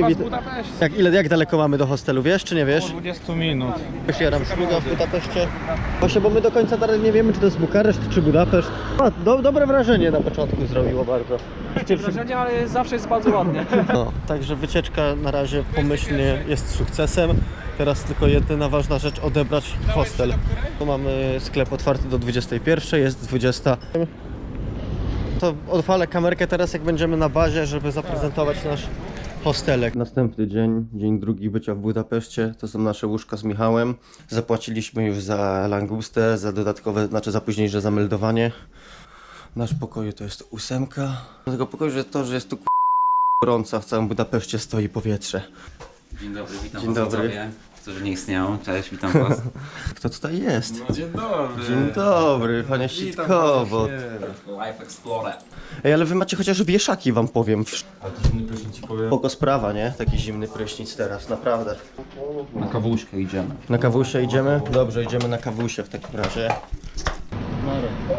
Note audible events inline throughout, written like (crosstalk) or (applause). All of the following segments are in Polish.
No i wit-. Jak, ile, jak daleko mamy do hostelu, wiesz czy nie wiesz? 20 minut. Sieram szluga w Budapeszcie. Właśnie, bo my do końca dalej nie wiemy, czy to jest Bukareszt, czy Budapeszt. A, do, dobre wrażenie na początku zrobiło bardzo. Wrażenie, ale zawsze jest bardzo ładnie. (laughs) No, także wycieczka na razie pomyślnie jest sukcesem. Teraz tylko jedyna ważna rzecz, odebrać hostel. Tu mamy sklep otwarty do 21, jest 20. To odwalę kamerkę teraz, jak będziemy na bazie, żeby zaprezentować nasz hostelek. Następny dzień, dzień drugi bycia w Budapeszcie. To są nasze łóżka z Michałem. Zapłaciliśmy już za langustę, za dodatkowe, znaczy za późniejsze zameldowanie. Nasz pokoju to jest ósemka. Do tego pokoju, że to, że jest tu gorąco, w całym Budapeszcie stoi powietrze. Dzień dobry, witam Dzień was dobry. widzowie, którzy nie istnieją. Cześć, witam was. (laughs) Kto tutaj jest? No, dzień dobry. Dzień dobry, panie Sitkowo. Life Explorer. Ej, ale wy macie chociaż wieszaki, wam powiem. A to zimny prysznic ci powiem. Spoko sprawa, nie? Taki zimny prysznic teraz, naprawdę. Na kawuszkę idziemy. Na kawusie idziemy? Dobrze, idziemy na kawusie w takim razie.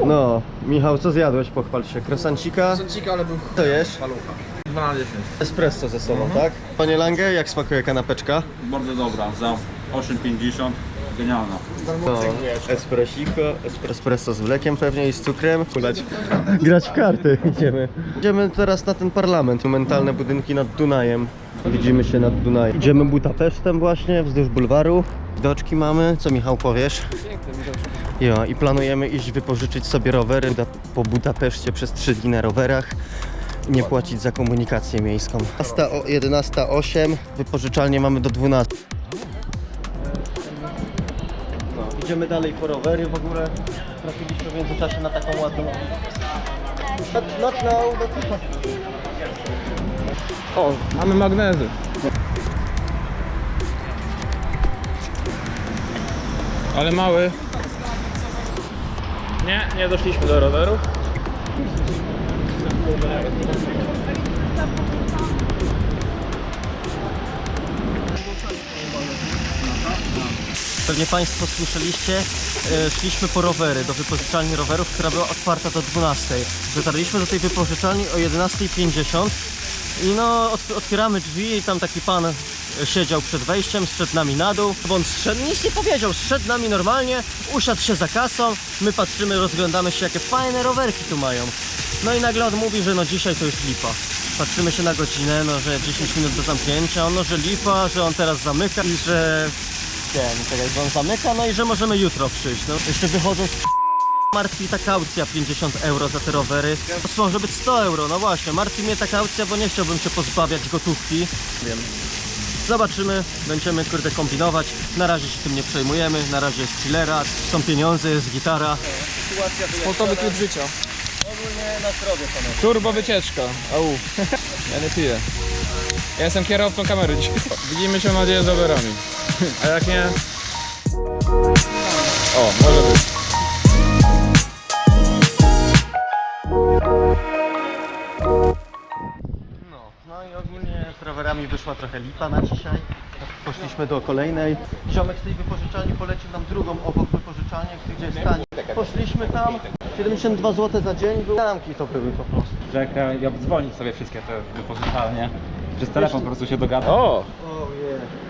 No, Michał, co zjadłeś? Pochwal się. Kresancika? Sącika, ale był To jesz? palucha. 2 na 10. Espresso ze sobą, tak? Panie Lange, jak smakuje kanapeczka? Bardzo dobra, za 8,50 genialna. No, espressiko, espresso z mlekiem pewnie i z cukrem. Grać, grać w karty idziemy. Idziemy teraz na ten parlament. Mentalne budynki nad Dunajem. Widzimy się nad Dunajem. Idziemy Budapesztem właśnie, wzdłuż bulwaru. Widoczki mamy. Co Michał powiesz? Jo, i planujemy iść wypożyczyć sobie rowery da- po Budapeszcie przez 3 dni na rowerach. Nie płacić za komunikację miejską. 11.08, wypożyczalnie mamy do 12. No, idziemy dalej po rowery w ogóle. Trafiliśmy w międzyczasie na taką ładną. Not, not now, but... O, mamy magnezy. Ale mały. Nie, nie doszliśmy do rowerów. Pewnie Państwo słyszeliście, e, szliśmy po rowery do wypożyczalni rowerów, która była otwarta do 12. Dotarliśmy do tej wypożyczalni o 11.50 i no ot otwieramy drzwi i tam taki pan siedział przed wejściem, zszedł nami na dół, bo on zszedł, nic nie powiedział, zszedł nami normalnie, usiadł się za kasą, my patrzymy, rozglądamy się, jakie fajne rowerki tu mają. No i nagle on mówi, że no dzisiaj to już lipa. Patrzymy się na godzinę, no że 10 minut do zamknięcia, on no że lipa, że on teraz zamyka i że ten, czekaj, że on zamyka, no i że możemy jutro przyjść. No, jeszcze wychodząc martwi ta kaucja 50 euro za te rowery. To może być 100 euro, no właśnie, martwi mnie ta kaucja, bo nie chciałbym się pozbawiać gotówki. Wiem. Zobaczymy, będziemy kurde kombinować. Na razie się tym nie przejmujemy, na razie jest chillera, są pieniądze, jest gitara. Sportowy tryb życia. Ogólnie na zdrowie panowie. Turbo wycieczka. Au. Ja nie piję. Ja jestem kierowcą kamery dzisiaj. Widzimy się mam nadzieję z rowerami. A jak nie... O, może być. Wyszła trochę lipa na dzisiaj. Poszliśmy do kolejnej. Ziomek z tej wypożyczalni polecił nam drugą obok wypożyczalni, gdzie jest taniej. Poszliśmy tam, 72 zł za dzień, były ramki to były po prostu. Że jak ja, ja dzwonić sobie wszystkie te wypożyczalnie, przez telefon po prostu się dogada. O!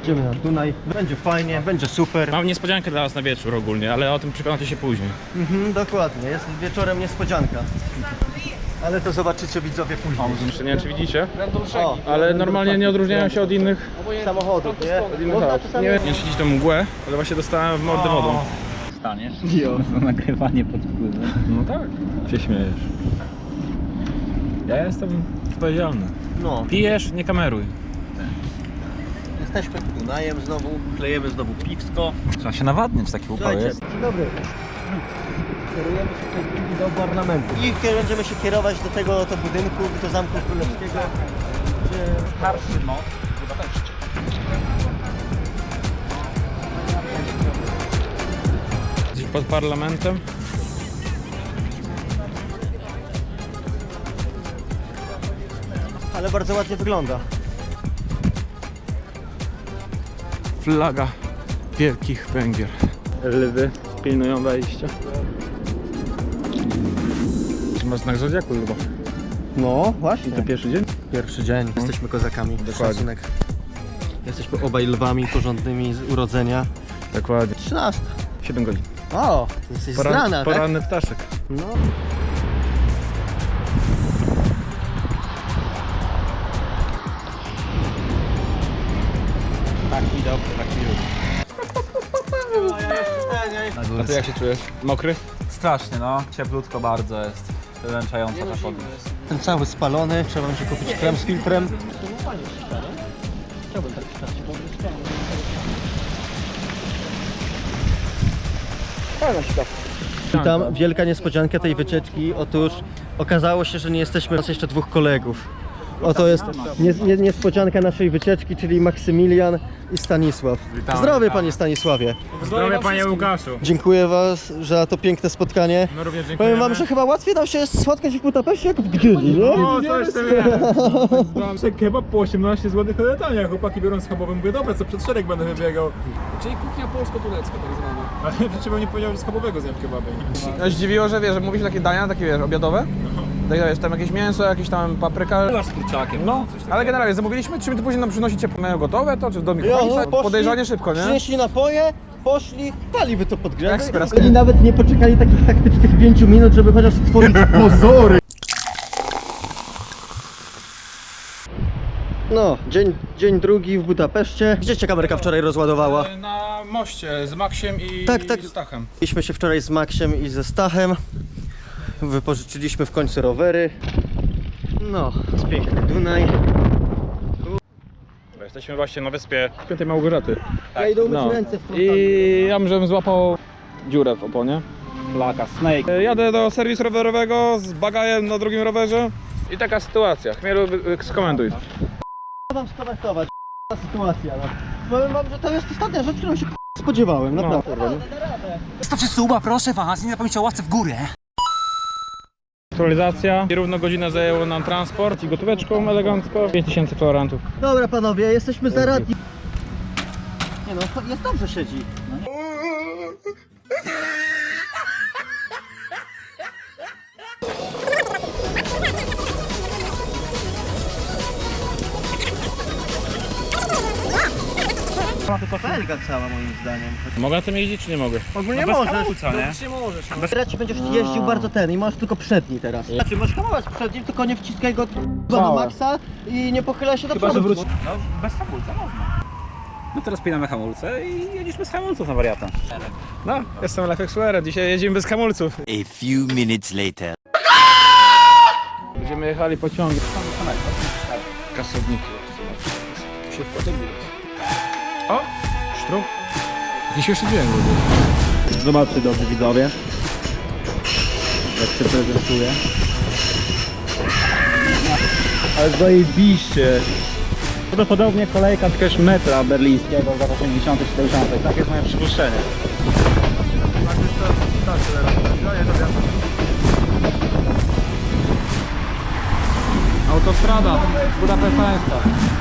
Idziemy na Dunaj, będzie fajnie, będzie super. Mam niespodziankę dla was na wieczór ogólnie, ale o tym przekonacie się później. Mhm, dokładnie, jest wieczorem niespodzianka. Ale to zobaczycie widzowie później. Jeszcze nie wiem czy widzicie, O, ale normalnie nie odróżniają się od innych, samochodów, nie? od innych Można aut. czasami- Nie wiem śledzić tą mgłę, ale właśnie dostałem w mordę wodą. Staniesz? Jo. Za (laughs) nagrywanie pod wpływem. No tak, się śmiejesz. Ja jestem odpowiedzialny. No, Pijesz, nie kameruj. jesteśmy Dunajem znowu, klejemy znowu piwsko. Trzeba się nawadniać, taki upał Słuchajcie, jest. dzień dobry. Kierujemy się w tej chwili do parlamentu. I będziemy się kierować do tego oto budynku, do Zamku Królewskiego, gdzie Starszy most w Budapeszcie. Gdzieś pod parlamentem. ale bardzo ładnie wygląda. Flaga Wielkich Węgier. Lwy pilnują wejścia. Ma znak Zodiaku chyba. No, właśnie. To pierwszy dzień? Pierwszy dzień. Jesteśmy kozakami. Dokładnie. Szacunek. Jesteśmy obaj lwami porządnymi z urodzenia. Dokładnie. 13. 7 godzin. O, to jesteś rana, tak? poranny ptaszek. No. Tak mi dobrze, tak mi lubię. (laughs) A ty jak się czujesz? Mokry? Strasznie, no. Cieplutko bardzo jest. Wyręczająca ta podróż. Ten cały spalony, trzeba będzie kupić krem z filtrem. Chciałbym tak Witam, wielka niespodzianka tej wycieczki. Otóż okazało się, że nie jesteśmy raz jeszcze dwóch kolegów. Oto jest nie, nie, niespodzianka naszej wycieczki, czyli Maksymilian i Stanisław. Witamy, Zdrowie witamy. panie Stanisławie. Zdrowie panie Łukaszu. Dziękuję was za to piękne spotkanie. No również dziękujemy. Powiem wam, że chyba łatwiej nam się spotkać w Budapeszcie jak w Gdyni, nie? O, coś ty wiesz. Kebab po 18 zł to tania, chłopaki biorą schabowy, mówię, dobra, co przed szereg będę wybiegał. Czyli kuchnia polsko-turecka tak zwana. Ale przecież bym nie powiedział, że schabowego zjem kebabem. No zdziwiło, że wiesz, że mówisz takie dania, takie wiesz, obiadowe. Tak wiesz, tam jakieś mięso, jakieś tam papryka. Byłaś z kurczakiem. No, ale generalnie zamówiliśmy, czy mi to później nam przynosicie mają gotowe to, czy do mikrofonii? poszli, Podejrzanie szybko, nie? Przynieśli napoje, poszli, paliby to. Ekspres. Oni nawet nie poczekali takich taktycznych 5 minut, żeby chociaż stworzyć (laughs) pozory. No, dzień, dzień drugi w Budapeszcie. Gdzie cię kamerka wczoraj rozładowała? Na moście z Maksiem i Tak, tak. Stachem. Byliśmy się wczoraj z Maksiem i ze Stachem. Wypożyczyliśmy w końcu rowery. No, jest piękny Dunaj. Jesteśmy właśnie na wyspie Świętej Małgorzaty. Ja idę umyć No. ręce w. I ja żebym złapał dziurę w oponie. Laka, snake. E, Jadę do serwisu rowerowego z bagajem na drugim rowerze. I taka sytuacja. Chmielu, skomentuj. Co mam skomentować? Ta sytuacja, no. Powiem wam, że to jest ostatnia rzecz, którą się spodziewałem, naprawdę. Stawcie suba, proszę was, nie zapomnijcie o ławce w górę. Aktualizacja. Równo godzinę zajęło nam transport i gotóweczką elegancko. 5000 florantów. Dobra panowie, jesteśmy zaradni. Nie no, jest dobrze siedzi. (laughs) Felga cała moim zdaniem. Mogę na tym jeździć czy nie mogę? Ogólnie bez możesz. hamulca, nie? Teraz ci będziesz jeździł bardzo ten i masz tylko przedni teraz. Znaczy możesz hamować przednim, tylko nie wciskaj go do maksa i nie pochylaj się do przodu. No, bez hamulca można. No teraz pinamy hamulce i jedziesz bez hamulców na wariata. No, jestem Lech Explorer. Dzisiaj jedziemy bez hamulców. A few minutes later. Będziemy jechali pociągiem. Kasowniki. Się wkładem O! Sztrup. Jakiś jeszcze dźwięk w ogóle. Zobaczcie dobrzy widzowie. Jak się prezentuje. Ale zajebiście. Prawdopodobnie kolejka jakiegoś metra berlińskiego z lat 80 70 Tak jest moje przypuszczenie. Autostrada Budapesztańska.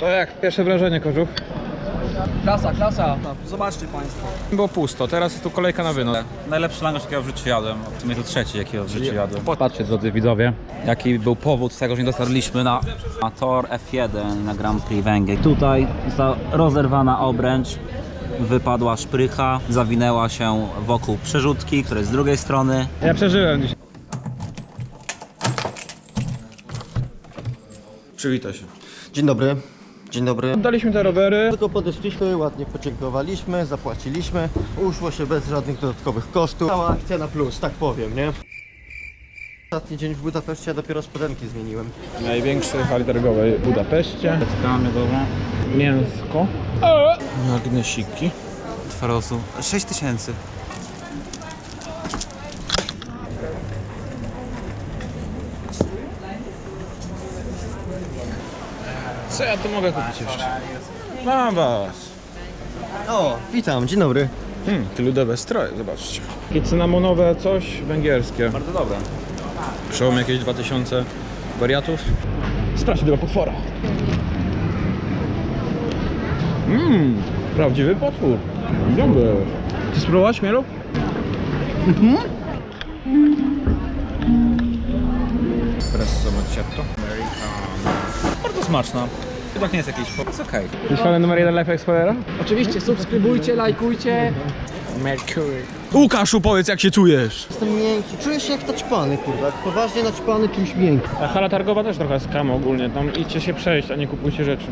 To jak? Pierwsze wrażenie, Kożuch? Klasa, klasa. Zobaczcie Państwo. Było pusto, teraz jest tu kolejka na wynos. Najlepszy langosz, jakiego w życiu jadłem. W sumie to trzeci, jakiego w życiu jadłem. Patrzcie drodzy widzowie. Jaki był powód tego, że nie dotarliśmy na, na tor F1 na Grand Prix Węgier. Tutaj została rozerwana obręcz, wypadła szprycha, zawinęła się wokół przerzutki, która jest z drugiej strony. Ja przeżyłem dzisiaj. Przywitaj się. Dzień dobry. Dzień dobry. Oddaliśmy te rowery. Tylko podeszliśmy, ładnie podziękowaliśmy, zapłaciliśmy. Uszło się bez żadnych dodatkowych kosztów. Cała akcja na plus, tak powiem, nie? Ostatni dzień w Budapeszcie, ja dopiero spodenki zmieniłem. Największej hali targowej w Budapeszcie. Czekamy, dobra. Mięsko. Magnesiki. Twarosu 6 tysięcy. Co ja tu mogę kupić jeszcze? Mam was. O, witam, dzień dobry. Hmm, te ludowe stroje, zobaczcie. Takie cynamonowe coś węgierskie. Bardzo dobre. Przełom jakieś 2000 wariatów. Sprawdź tego potwora. Mmm, prawdziwy potwór. Dobry. Ty spróbować, Mielu? Mhm. Espresso prosciutto. Bardzo smaczna. Tak nie jest jakiś... Jest okej. Jesteś fanem numer jeden Life Explorera? Oczywiście, subskrybujcie, lajkujcie. Mercury. Łukaszu, powiedz jak się czujesz. Jestem miękki, czuję się jak naćpany, kurwa, poważnie naćpany czymś miękkim. Ta hala targowa też trochę skam ogólnie, tam idźcie się przejść, a nie kupujcie rzeczy.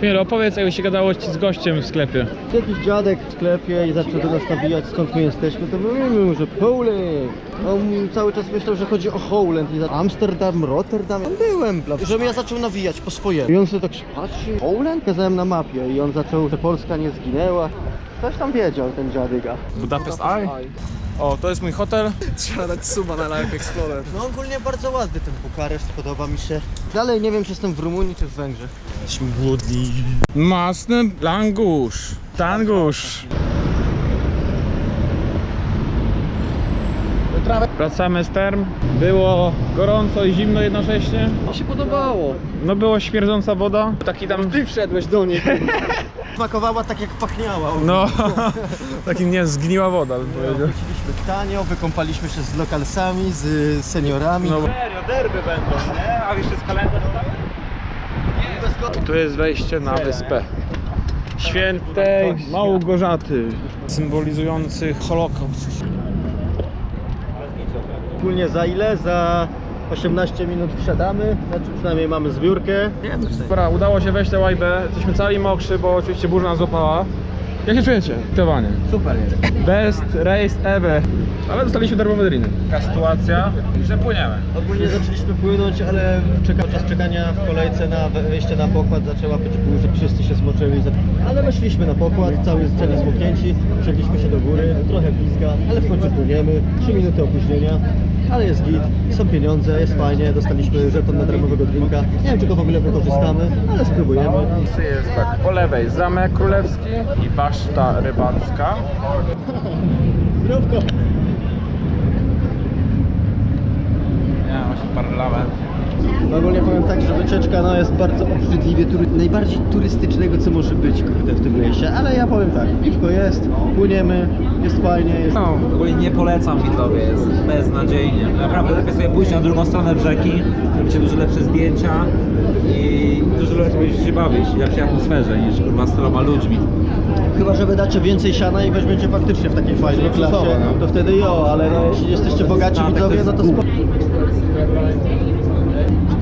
Piero, opowiedz jakby się gadało ci z gościem w sklepie. Jakiś dziadek w sklepie i zaczął do nas nawijać skąd my jesteśmy, to mówimy mu, że Poland. On cały czas myślał, że chodzi o Holland i za Amsterdam, Rotterdam. Tam byłem, bla. Że mnie zaczął nawijać po swojemu. I on sobie tak się patrzy, Poland? Kazałem na mapie i on zaczął, że Polska nie zginęła. Coś tam wiedział ten dziadyga. Budapest Eye? O, to jest mój hotel. Trzeba dać suba na Life Explorer. No ogólnie bardzo ładny ten Bukareszt, podoba mi się. Dalej nie wiem, czy jestem w Rumunii, czy w Węgrzech. Masny langusz. Tangusz. Wracamy z term. Było gorąco i zimno jednocześnie. Mi się podobało. No było śmierdząca woda. Taki tam... Ty wszedłeś do niej. (laughs) Smakowała tak jak pachniała. No, (laughs) takim nie zgniła woda bym powiedział. Wróciliśmy tanio, wykąpaliśmy się z lokalsami, z seniorami. No. Serio, derby będą? A kalendarz Tu jest wejście na wyspę Świętej Małgorzaty, symbolizujący Holokaust. Ogólnie za ile? Za 18 minut wsiadamy, znaczy przynajmniej mamy zbiórkę. Dobra, udało się wejść na łajbę. Jesteśmy cali mokrzy, bo oczywiście burza nas złapała. Jak się czujecie? Piowanie. Super jest. Best race ever. Ale dostaliśmy darmowe driny. Taka sytuacja, że płyniemy. Ogólnie zaczęliśmy płynąć, ale czeka, podczas czekania w kolejce na wejście na pokład zaczęła być burza, wszyscy się zmoczyli. Ale weszliśmy na pokład, cały celi zmoknięci, przegliśmy się do góry, trochę bliska, ale w końcu płyniemy, 3 minuty opóźnienia, ale jest git, są pieniądze, jest fajnie, dostaliśmy żeton na darmowego drinka. Nie wiem, czy go w ogóle wykorzystamy, ale spróbujemy. Jest tak, po lewej Zamek Królewski i Baszta Rybacka. (laughs) Zdrówko! Właśnie parlament. No ogólnie powiem tak, że wycieczka no, jest bardzo obrzydliwie, tury, najbardziej turystycznego co może być kurde, w tym lesie, ale ja powiem tak, piwko jest, płyniemy, jest fajnie, jest... No, Ogólnie nie polecam widzowie, jest beznadziejnie. Naprawdę lepiej sobie pójść na drugą stronę rzeki, robicie dużo lepsze zdjęcia i dużo lepiej będziecie się bawić, w lepszej atmosferze niż kurwa z tyloma ludźmi. Chyba, że wydacie więcej siana i weźmiecie faktycznie w takiej fajnej klasie, to wtedy jo, ale no, jeśli jesteście bogaci widzowie, no to spoko.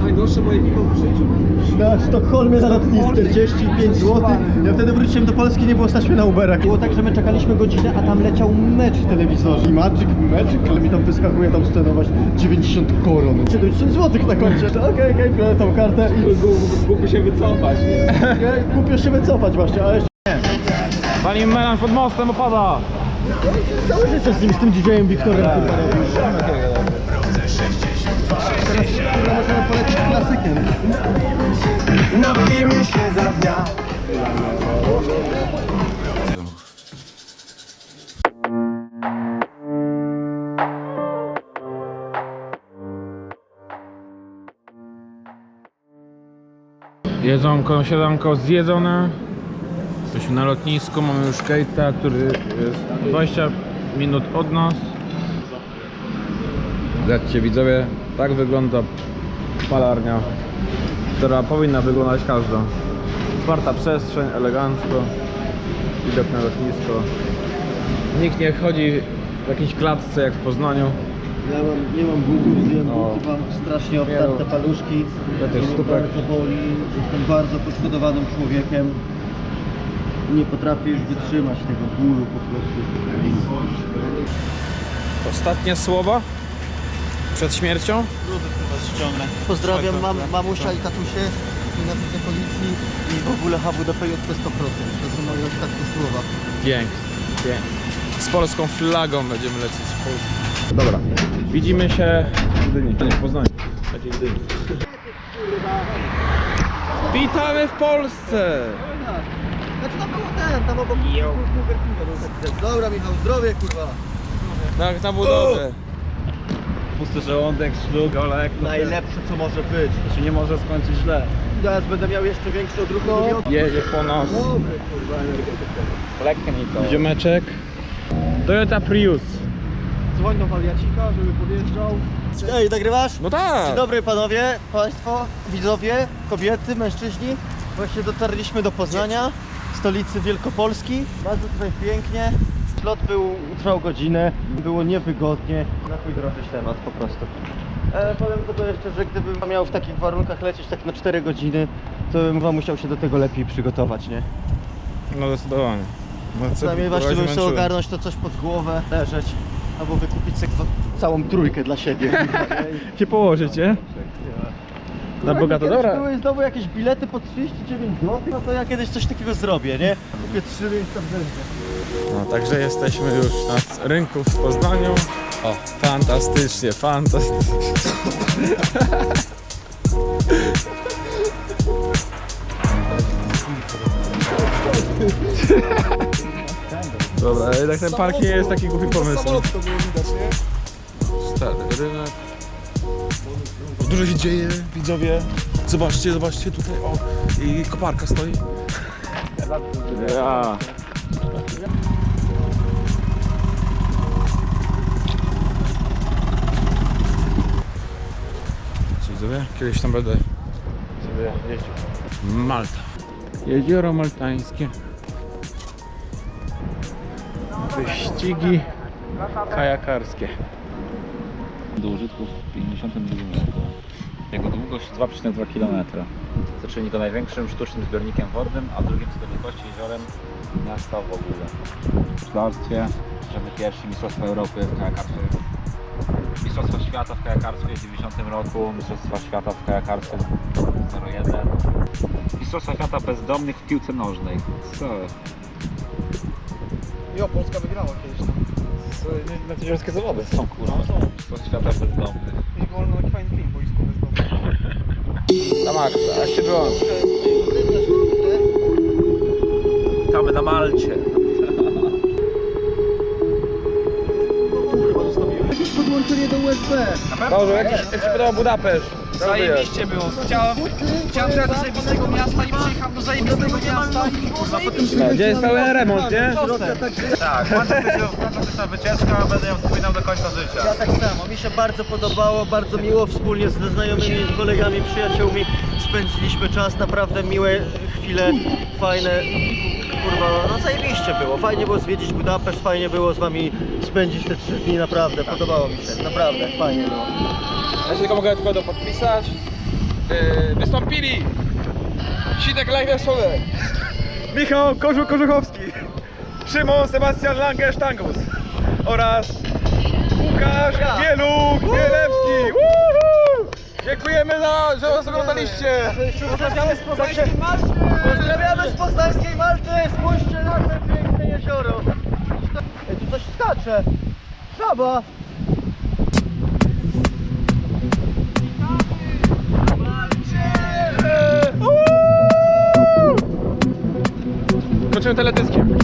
Najdroższe moje piwo w życiu. Na Sztokholmie na lotnisku 45 zł. Ja wtedy wróciłem do Polski, nie było stać mnie na Uberach. Było tak, że my czekaliśmy godzinę, a tam leciał mecz w telewizorze. I Magic, Magic, ale mi tam wyskakuje tam scenować 90 koron. 70 zł na koncie. Okej, okej, biorę tą kartę i mógłby się wycofać. nie, głupio się wycofać właśnie, ale jeszcze Walimy melanż pod mostem, opada. całe życie z nim, z tym DJ-em Wiktorem robił. Teraz kurwa możemy polecieć klasykiem. Napijmy się za dnia Jedzonko, zjedzone. Jesteśmy na lotnisku, mamy już Kate'a, który jest 20 minut od nas. Zobaczcie widzowie, tak wygląda palarnia, która powinna wyglądać każda. Otwarta przestrzeń, elegancko, widok na lotnisko. Nikt nie chodzi w jakiejś klatce jak w Poznaniu. Ja mam, nie mam butów, zjem O. buty, mam strasznie obtarte paluszki. To też stupek. bardzo boli, jestem bardzo poszkodowanym człowiekiem. Nie potrafię już wytrzymać tego bólu po prostu. Ostatnie słowa przed śmiercią. Pozdrawiam mam, mamusia i tatusie, nienawidzę policji i w ogóle HWDP JP 100%. To są moje ostatnie słowa. Pięknie, pięknie. Z polską flagą będziemy lecieć. Dobra, widzimy się w Gdyni. Nie, w Poznaniu. Takiej Gdyni. Witamy w Polsce! Znaczy tam było ten, tam obok Dobra Michał, zdrowie kurwa. Tak, na budowę. Pusty żołądek, szlug, golek. Najlepsze co może być. To się nie może skończyć źle. Teraz będę miał jeszcze większy odruch no. Jedzie po nas Dobry kurwa energetyka. To. ziomeczek. Toyota Prius. dzwoń do wariacika, żeby podjeżdżał. Ej, nagrywasz? No Dzień tak! dobry panowie, państwo, widzowie, kobiety, mężczyźni. Właśnie dotarliśmy do Poznania, stolicy Wielkopolski. Bardzo tutaj pięknie. Lot był, trwał godzinę, było niewygodnie. Na twój drożyć temat po prostu. E, powiem tylko jeszcze, że gdybym miał w takich warunkach lecieć tak na 4 godziny, to bym chyba musiał się do tego lepiej przygotować, nie? No zdecydowanie. No, Przynajmniej właśnie bym sobie ogarnąć to coś pod głowę, leżeć, albo wykupić sobie całą trójkę dla siebie. (laughs) Się położyć, nie? Na bogato, dobra. były znowu jakieś bilety po 39 zł, no to ja kiedyś coś takiego zrobię, nie? Kupię trzy miejsca w rzędzie. No, także jesteśmy już na rynku w Poznaniu. O, fantastycznie, fantastycznie. (laughs) Dobra, jednak ten park nie jest taki głupi pomysł. Samolot to było widać, nie? Stary rynek. Dużo się dzieje, widzowie. Zobaczcie, zobaczcie tutaj, o, i koparka stoi. Ja. Co widzowie? Kiedyś tam będę sobie jeździł. Malta. Jezioro maltańskie. Wyścigi kajakarskie. Do użytku w 52 roku. Długość 2,2 km. Co czyni go największym sztucznym zbiornikiem wodnym, a drugim co do wielkości jeziorem miasta w ogóle. W szklarstwie bierzemy pierwsi Mistrzostwa Europy w kajakarstwie. Mistrzostwa Świata w kajakarstwie w 90 roku, Mistrzostwa Świata w kajakarstwie 01. Mistrzostwa Świata bezdomnych w piłce nożnej. Co? Jo, Polska wygrała kiedyś tam. Na te ziemskie zawody. Są kurwa. Mistrzostwa Świata bezdomnych. I było na taki fajny film, boisko bezdomne. Na maksa, a się wyłącz. Witamy na Malcie. Jakieś podłączenie do USB. Dobrze, jak ci, jak ci podoba Budapeszt? Zajebiście było. Chciałem, chciałem jechać do zajebistego miasta i przyjechałem do zajebistego miasta i zajebiście. Gdzie jest pełen remont, nie? Tak, fantastyczna wycieczka, będę ją wspominał do końca życia. Ja tak samo, mi się bardzo podobało, bardzo miło wspólnie ze znajomymi, z kolegami, przyjaciółmi spędziliśmy czas, naprawdę miłe chwile, fajne, kurwa, no zajebiście było, fajnie było zwiedzić Budapeszt, fajnie było z wami spędzić te trzy dni, naprawdę, podobało mi się, naprawdę, fajnie było. Ja się tylko mogę tylko to podpisać. Yy, wystąpili Sitek Lajner-Sole, Michał Kożu-Kożuchowski, Szymon Sebastian Lange-Sztangus oraz Łukasz Bieluch-Bielewski. Woohoo! Dziękujemy za, że nas oglądaliście. Pozdrawiamy z Poznańskiej Malty! Pozdrawiamy z Poznańskiej Malty! Spójrzcie na to piękne jezioro! Ej, tu coś skacze! Żaba! Kończymy teledyskiem.